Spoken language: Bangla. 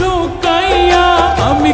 লুকাইয়া আমি